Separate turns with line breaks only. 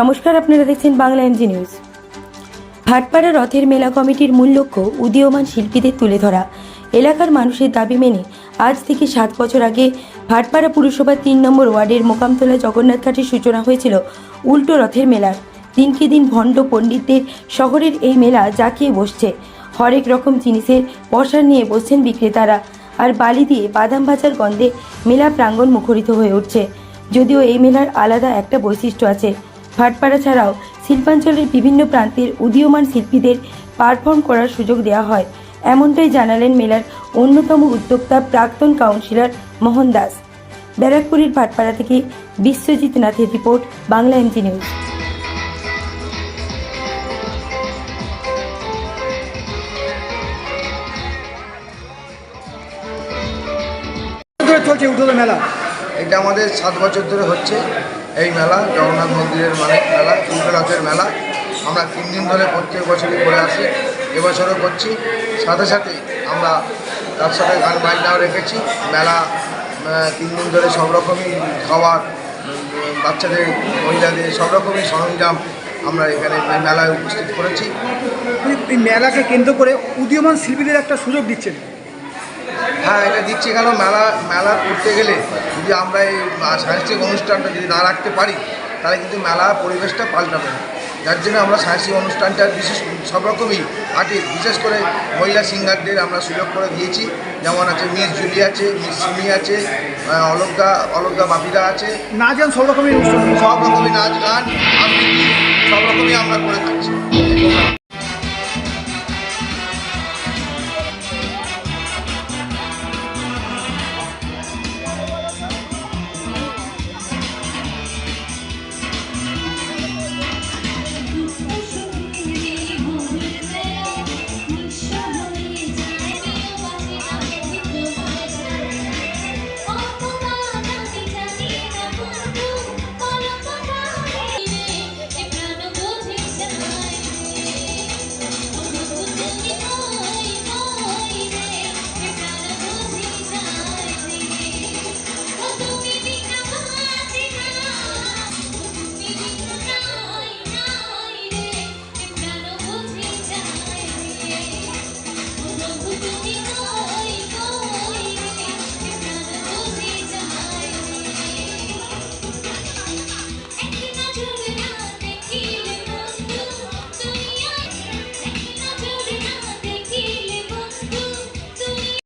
নমস্কার, আপনারা দেখছেন বাংলা এমজি নিউজ। ভাটপাড়া রথের মেলা কমিটির মূল লক্ষ্য উদীয়মান শিল্পীদের তুলে ধরা। এলাকার মানুষের দাবি মেনে আজ থেকে সাত বছর আগে ভাটপাড়া পুরসভার তিন নম্বর ওয়ার্ডের মোকামতলা জগন্নাথ ঘাটের সূচনা হয়েছিল উল্টো রথের মেলার। দিনকে দিন ভণ্ড পণ্ডিতদের শহরের এই মেলা জাঁকিয়ে বসছে। হরেক রকম জিনিসের পসার নিয়ে বসছেন বিক্রেতারা। আর বালি দিয়ে বাদাম ভাজার গন্ধে মেলা প্রাঙ্গণ মুখরিত হয়ে উঠছে। যদিও এই মেলার আলাদা একটা বৈশিষ্ট্য আছে। ভাটপাড়া ছাড়াও শিল্পাঞ্চলের বিভিন্ন প্রান্তের উদীয়মান শিল্পীদের পারফর্ম করার সুযোগ দেওয়া হয়। এমনটাই জানালেন মেলার অন্যতম উদ্যোক্তা প্রাক্তন কাউন্সিলর মোহন দাস। ব্যারাকপুরের ভাটপাড়া থেকে বিশ্বজিৎ নাথের রিপোর্ট বাংলা এমজি নিউজ।
চলছে মেলা।
এটা আমাদের সাত বছর ধরে হচ্ছে। এই মেলা জগন্নাথ মন্দিরের মানে মেলা রথের মেলা। আমরা তিন দিন ধরে প্রত্যেক বছরই করে আসি। এবছরও করছি। সাথে সাথে আমরা তার সাথে গান বাজনাও রেখেছি। মেলা তিন দিন ধরে সব রকমই খাবার বাচ্চাদের মহিলাদের সব রকমই সরঞ্জাম আমরা এখানে মেলায় উপস্থিত করেছি।
এই- এই মেলাকে কেন্দ্র করে উদীয়মান শিল্পীদের একটা সুযোগ দিচ্ছেন।
হ্যাঁ এটা দিচ্ছি কেন? মেলা মেলা করতে গেলে যদি আমরা এই সাংস্কৃতিক অনুষ্ঠানটা যদি না রাখতে পারি তাহলে কিন্তু মেলা পরিবেশটা পাল্টাবে না। যার জন্য আমরা সাংস্কৃতিক অনুষ্ঠানটা বিশেষ সব রকমই আর্টিস্ট বিশেষ করে মহিলা সিঙ্গারদের আমরা সুযোগ করে দিয়েছি। যেমন আছে মিস জুলি আছে মিস সিমি আছে আহ, অলকা অলকা বাপিদা আছে।
নাচ গান সব রকমের
সব রকমই নাচ গান সব রকমই আমরা করে থাকছি